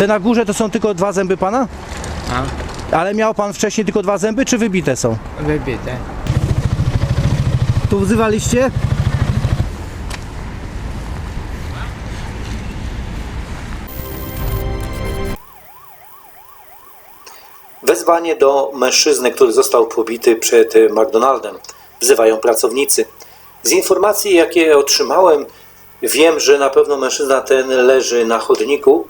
Te na górze to są tylko dwa zęby pana? A, Ale miał pan wcześniej tylko dwa zęby, czy wybite są? wybite. Tu wzywaliście? Wezwanie do mężczyzny, który został pobity przed McDonaldem. Wzywają pracownicy. Z informacji, jakie otrzymałem, wiem, że na pewno mężczyzna ten leży na chodniku,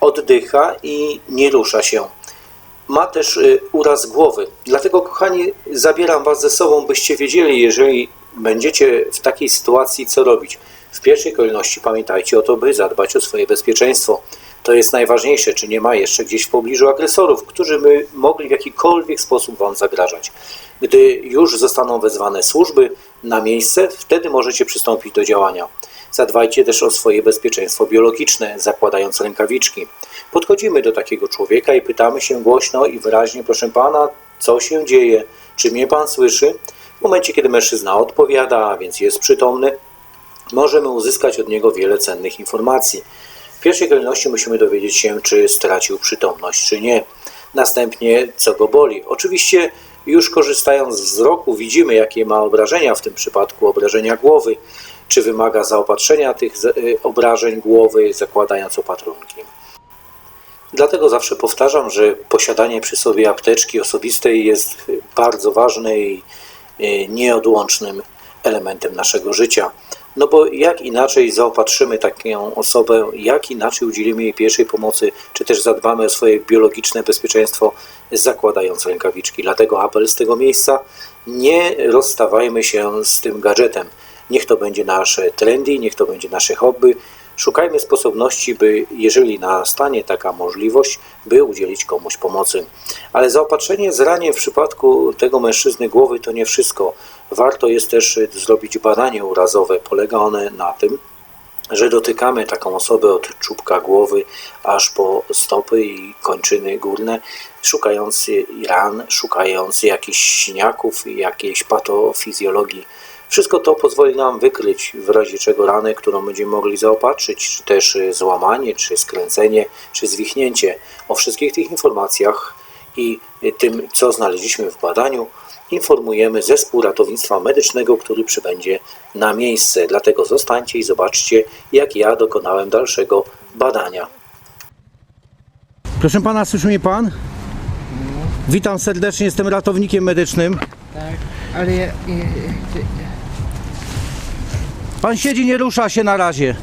oddycha i nie rusza się ma też y, uraz głowy. Dlatego, kochani, zabieram Was ze sobą, byście wiedzieli, jeżeli będziecie w takiej sytuacji, co robić. W pierwszej kolejności pamiętajcie o to, by zadbać o swoje bezpieczeństwo. To jest najważniejsze, czy nie ma jeszcze gdzieś w pobliżu agresorów, którzy by mogli w jakikolwiek sposób Wam zagrażać. Gdy już zostaną wezwane służby na miejsce, wtedy możecie przystąpić do działania. Zadbajcie też o swoje bezpieczeństwo biologiczne, zakładając rękawiczki. Podchodzimy do takiego człowieka i pytamy się głośno i wyraźnie, proszę pana, co się dzieje? Czy mnie pan słyszy? W momencie, kiedy mężczyzna odpowiada, a więc jest przytomny, możemy uzyskać od niego wiele cennych informacji. W pierwszej kolejności musimy dowiedzieć się, czy stracił przytomność, czy nie. Następnie, co go boli. Oczywiście, już korzystając z wzroku, widzimy, jakie ma obrażenia, w tym przypadku obrażenia głowy, czy wymaga zaopatrzenia tych y, obrażeń głowy, zakładając opatrunki. Dlatego zawsze powtarzam, że posiadanie przy sobie apteczki osobistej jest bardzo ważne i y, nieodłącznym elementem naszego życia. No bo jak inaczej zaopatrzymy taką osobę, jak inaczej udzielimy jej pierwszej pomocy, czy też zadbamy o swoje biologiczne bezpieczeństwo, zakładając rękawiczki. Dlatego apel z tego miejsca, nie rozstawajmy się z tym gadżetem. Niech to będzie nasze trendy, niech to będzie nasze hobby. Szukajmy sposobności, by jeżeli nastanie taka możliwość, by udzielić komuś pomocy. Ale zaopatrzenie z raniem w przypadku tego mężczyzny głowy to nie wszystko. Warto jest też zrobić badanie urazowe. Polega one na tym, że dotykamy taką osobę od czubka głowy aż po stopy i kończyny górne, szukając ran, szukając jakichś siniaków i jakiejś patofizjologii. Wszystko to pozwoli nam wykryć w razie czego ranę, którą będziemy mogli zaopatrzyć, czy też złamanie, czy skręcenie, czy zwichnięcie. O wszystkich tych informacjach i tym, co znaleźliśmy w badaniu, informujemy zespół ratownictwa medycznego, który przybędzie na miejsce. Dlatego zostańcie i zobaczcie, jak ja dokonałem dalszego badania. Proszę pana, słyszy mnie pan? Witam serdecznie, jestem ratownikiem medycznym. Tak, ale ja, ja, Pan siedzi, nie rusza się na razie.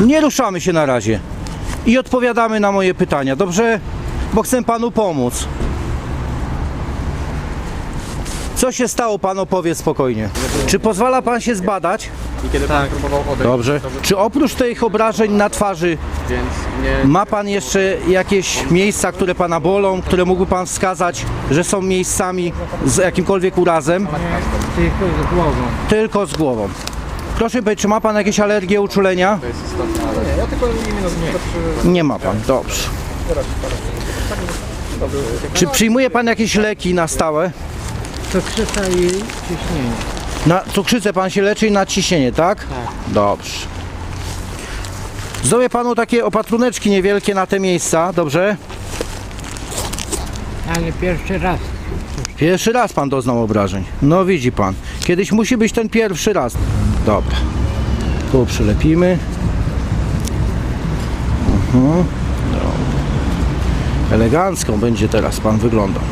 Nie ruszamy się na razie. I odpowiadamy na moje pytania, dobrze? Bo chcę panu pomóc. Co się stało, pan opowie spokojnie. Czy pozwala pan się zbadać? I kiedy pan próbował odejść, Dobrze. to wy- Czy oprócz tych obrażeń na twarzy więc nie, ma pan jeszcze jakieś miejsca, które pana bolą, które mógłby pan wskazać, że są miejscami z jakimkolwiek urazem? tylko z głową. Tylko z głową. Proszę powiedzieć, czy ma pan jakieś alergie, uczulenia? Nie, ja tylko nie. Nie ma pan, dobrze. Czy przyjmuje pan jakieś leki na stałe? To krzyca i ciśnienie. Na cukrzycę pan się leczy i na ciśnienie, tak? Tak. Dobrze. Zrobię panu takie opatruneczki niewielkie na te miejsca, dobrze? Ale pierwszy raz. Pierwszy raz pan doznał obrażeń. No widzi pan. Kiedyś musi być ten pierwszy raz. Dobra. Tu przylepimy. Mhm. Dobra. Elegancką będzie teraz pan wyglądał.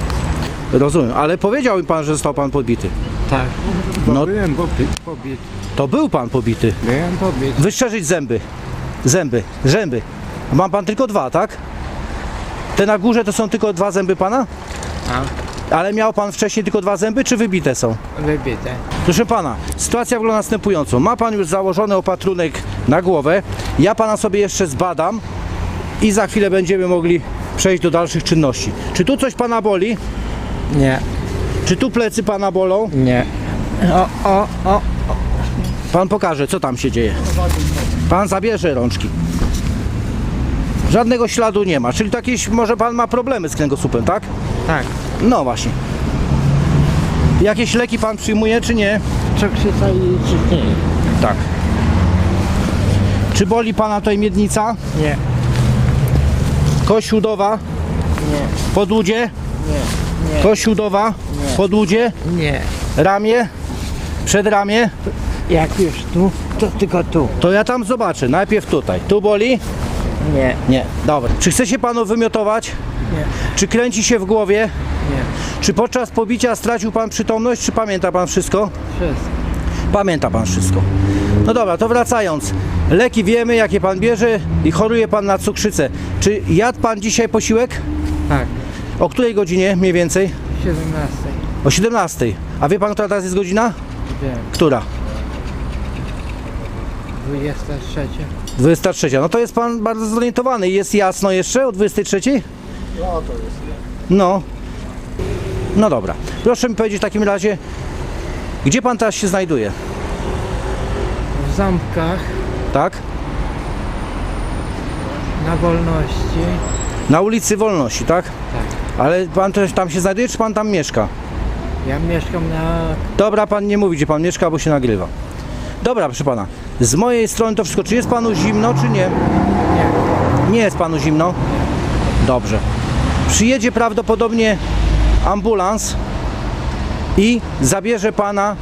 Rozumiem, ale powiedział mi pan, że został pan pobity. Tak. No. byłem pobi- pobity. To był pan pobity. Byłem pobity. Wyszczerzyć zęby. Zęby, zęby. Mam pan tylko dwa, tak? Te na górze to są tylko dwa zęby pana? A, Ale miał pan wcześniej tylko dwa zęby, czy wybite są? wybite. Proszę pana, sytuacja wygląda następująco. Ma pan już założony opatrunek na głowę. Ja pana sobie jeszcze zbadam i za chwilę będziemy mogli przejść do dalszych czynności. Czy tu coś pana boli? Nie, Czy tu plecy pana bolą? nie. O, o, o. Pan pokaże, co tam się dzieje. Pan zabierze rączki. Żadnego śladu nie ma, czyli to jakieś, może pan ma problemy z kręgosłupem, tak? Tak. No właśnie. Jakieś leki pan przyjmuje, czy nie? Cukrzyca i ciśnienie. Tak. Czy boli pana tutaj miednica? Nie. Kościółdowa, Nie, podłudzie, nie, nie, kościółdowa, podłudzie, nie. ramię, przedramię. Jak już tu, to tylko tu. To ja tam zobaczę. Najpierw tutaj. Tu boli? Nie, Nie. Dobra. Czy chce się panu wymiotować? nie, Czy kręci się w głowie? nie. Czy podczas pobicia stracił pan przytomność? Czy pamięta pan wszystko? Wszystko. Pamięta pan wszystko. No dobra, to wracając. Leki wiemy, jakie pan bierze i choruje pan na cukrzycę. Czy jadł pan dzisiaj posiłek? Tak, O której godzinie mniej więcej? 17. O 17. A wie pan, która teraz jest godzina? Wiem. Która? 23. 23. No to jest pan bardzo zorientowany. Jest jasno jeszcze o 23? No to jest. No. No dobra. Proszę mi powiedzieć w takim razie, gdzie pan teraz się znajduje? W zamkach, Tak? na wolności. Na ulicy Wolności, tak? Tak. Ale pan też tam się znajduje, czy pan tam mieszka? Ja mieszkam na... Dobra, pan nie mówi, gdzie pan mieszka, bo się nagrywa. Dobra, proszę pana. Z mojej strony to wszystko. Czy jest panu zimno, czy nie? Nie. Nie jest panu zimno? Dobrze. Przyjedzie prawdopodobnie ambulans i zabierze pana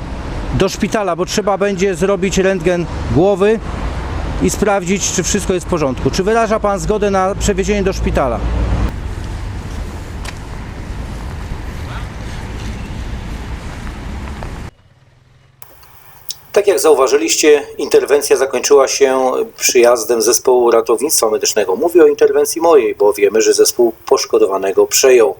do szpitala, bo trzeba będzie zrobić rentgen głowy i sprawdzić, czy wszystko jest w porządku. Czy wyraża pan zgodę na przewiezienie do szpitala? Tak jak zauważyliście, interwencja zakończyła się przyjazdem zespołu ratownictwa medycznego. Mówię o interwencji mojej, bo wiemy, że zespół poszkodowanego przejął.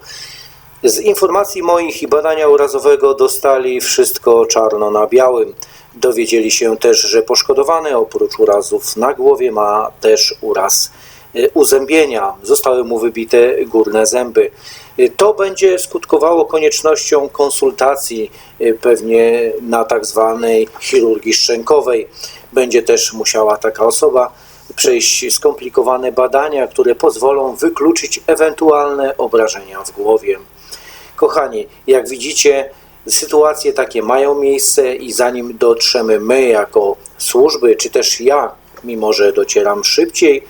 Z informacji moich i badania urazowego dostali wszystko czarno na białym. Dowiedzieli się też, że poszkodowany oprócz urazów na głowie ma też uraz e, uzębienia. Zostały mu wybite górne zęby. E, To będzie skutkowało koniecznością konsultacji e, pewnie na tak zwanej chirurgii szczękowej. Będzie też musiała taka osoba przejść skomplikowane badania, które pozwolą wykluczyć ewentualne obrażenia w głowie. Kochani, jak widzicie, sytuacje takie mają miejsce i zanim dotrzemy my jako służby, czy też ja, mimo że docieram szybciej, y,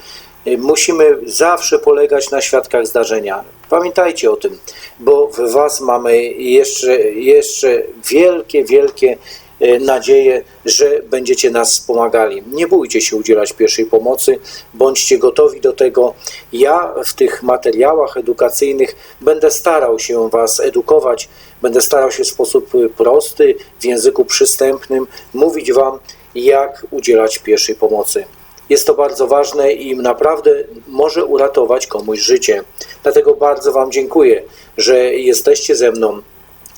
musimy zawsze polegać na świadkach zdarzenia. Pamiętajcie o tym, bo w Was mamy jeszcze, jeszcze wielkie, wielkie e, nadzieję, że będziecie nas wspomagali. Nie bójcie się udzielać pierwszej pomocy, bądźcie gotowi do tego. Ja w tych materiałach edukacyjnych będę starał się Was edukować, będę starał się w sposób y, prosty, w języku przystępnym mówić Wam, jak udzielać pierwszej pomocy. Jest to bardzo ważne i naprawdę może uratować komuś życie. Dlatego bardzo Wam dziękuję, że jesteście ze mną,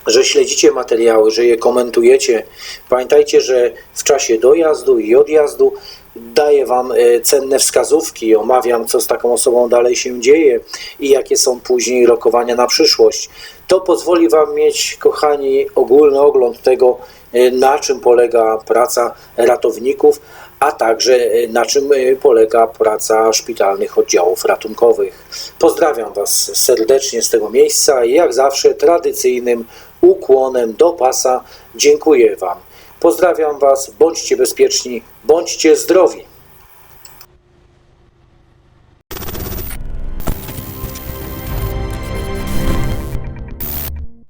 że śledzicie materiały, że je komentujecie. Pamiętajcie, że w czasie dojazdu i odjazdu daję Wam e, cenne wskazówki, omawiam, co z taką osobą dalej się dzieje i jakie są później rokowania na przyszłość. To pozwoli Wam mieć, kochani, ogólny ogląd tego, e, na czym polega praca ratowników, a także e, na czym e, polega praca szpitalnych oddziałów ratunkowych. Pozdrawiam Was serdecznie z tego miejsca i jak zawsze tradycyjnym ukłonem do pasa dziękuję Wam. Pozdrawiam Was, bądźcie bezpieczni, bądźcie zdrowi.